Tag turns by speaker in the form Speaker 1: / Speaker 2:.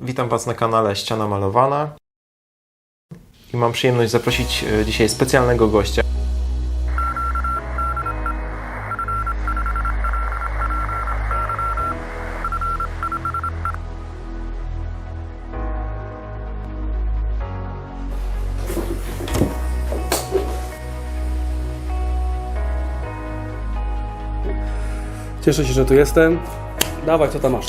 Speaker 1: Witam Was na kanale Ściana Malowana. I mam przyjemność zaprosić e, dzisiaj specjalnego gościa.
Speaker 2: Cieszę się, że tu jestem. Dawaj, co tam masz?